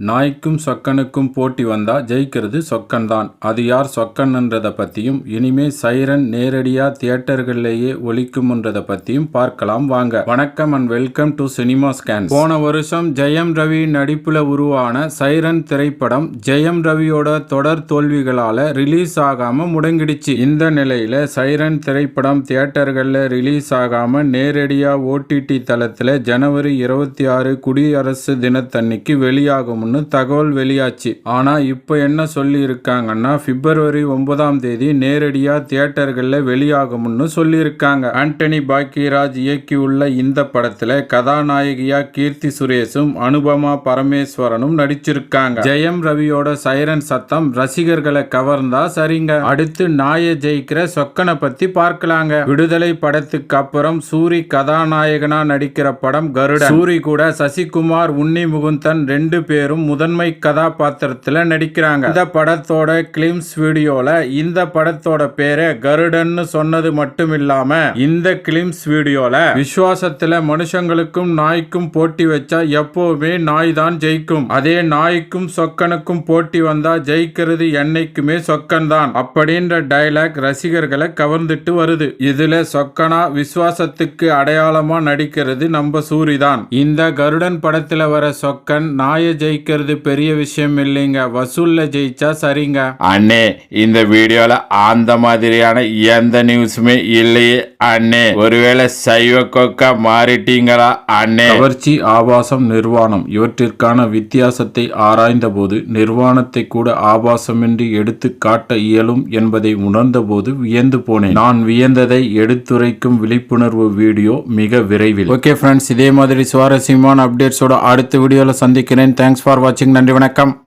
நாய்க்கும் சொக்கனுக்கும் போட்டி வந்தா ஜெயிக்கிறது சொக்கன் தான் அது யார் சொக்கன்ன்றதை பற்றியும் இனிமே சைரன் நேரடியாக தியேட்டர்கள்லேயே ஒழிக்கும்ன்றதை பற்றியும் பார்க்கலாம் வாங்க. வணக்கம் and welcome to cinema scan போன வருஷம் ஜெயம் ரவி நடிப்பில் உருவான சைரன் திரைப்படம் ஜெயம் ரவியோட தொடர் தோல்விகளால் ரிலீஸ் ஆகாமல் முடங்கிடுச்சு. இந்த நிலையில் சைரன் திரைப்படம் தியேட்டர்களில் ரிலீஸ் ஆகாம நேரடியாக ஓடிடி தளத்தில் ஜனவரி இருபத்தி ஆறு குடியரசு தினத்தன்னைக்கு வெளியாகும்னு தகவல் வெளியாச்சு. ஆனா இப்போ என்ன சொல்லியிருக்காங்கன்னா பிப்ரவரி ஒன்பதாம் தேதி நேரடியா தியேட்டர்களில் வெளியாகும்னு சொல்லியிருக்காங்க. ஆண்டனி பாக்கியராஜ் இயக்கியுள்ள இந்த படத்துல கதாநாயகியா கீர்த்தி சுரேஷும் அனுபமா பரமேஸ்வரனும் நடிச்சிருக்காங்க. ஜெயம் ரவியோட சைரன் சத்தம் ரசிகர்களை கவர்ந்தா சரிங்க. அடுத்து நாய ஜெயிக்கிற சொக்கனை பத்தி பார்க்கலாங்க. விடுதலை படத்துக்கு அப்புறம் சூரி கதாநாயகனா நடிக்கிற படம் கருடன். சூரி கூட சசிகுமார் உன்னி முகுந்தன் ரெண்டு பேரும் முதன்மை கதாபாத்திரத்தில் நடிக்கிறாங்க. இந்த படத்தோட கிளிம்ஸ் வீடியோல இந்த படத்தோட பேரை கருடன்னு சொன்னது மட்டும் இல்லாம இந்த கிளிம்ஸ் வீடியோல விசுவாசத்துல மனுஷங்களுக்கும் நாய்க்கும் போட்டி வச்சா எப்பவுமே நாய் தான் ஜெயிக்கும். அதே நாய்க்கும் சொக்கனுக்கும் போட்டி வந்தா ஜெயிக்கிறது என்னைக்குமே சொக்கன் தான் அப்படின்ற டைலாக் ரசிகர்களை கவர்ந்துட்டு வருது. இதுல சொக்கனா விசுவாசத்துக்கு அடையாளமா நடிக்கிறது நம்ம சூரி தான் இந்த கருடன் படத்துல வர சொக்கன் நாயை ஜெயிக்க ஜெயிக்கிறது பெரிய விஷயம் இல்லைங்க. வசூல்ல ஜெயிச்சா சரிங்க. அண்ணே இந்த வீடியோல அந்த மாதிரியான எந்த நியூஸுமே இல்லையே அண்ணே. ஒருவேளை சைவ கொக்கா மாறிட்டீங்களா அண்ணே? கவர்ச்சி ஆபாசம் நிர்வாணம் இவற்றிற்கான வித்தியாசத்தை ஆராய்ந்தபோது நிர்வாணத்தை கூட ஆபாசமின்றி எடுத்து காட்ட இயலும் என்பதை உணர்ந்தபோது வியந்து போனேன். நான் வியந்ததை எடுத்துரைக்கும் விழிப்புணர்வு வீடியோ மிக விரைவில். ஓகே ஃப்ரெண்ட்ஸ் இதே மாதிரி சுவாரஸ்யமான அப்டேட்ஸோட அடுத்த வீடியோல சந்திக்கிறேன். தேங்க்ஸ் ஃபார் வாட்சிங் நன்றி வணக்கம்.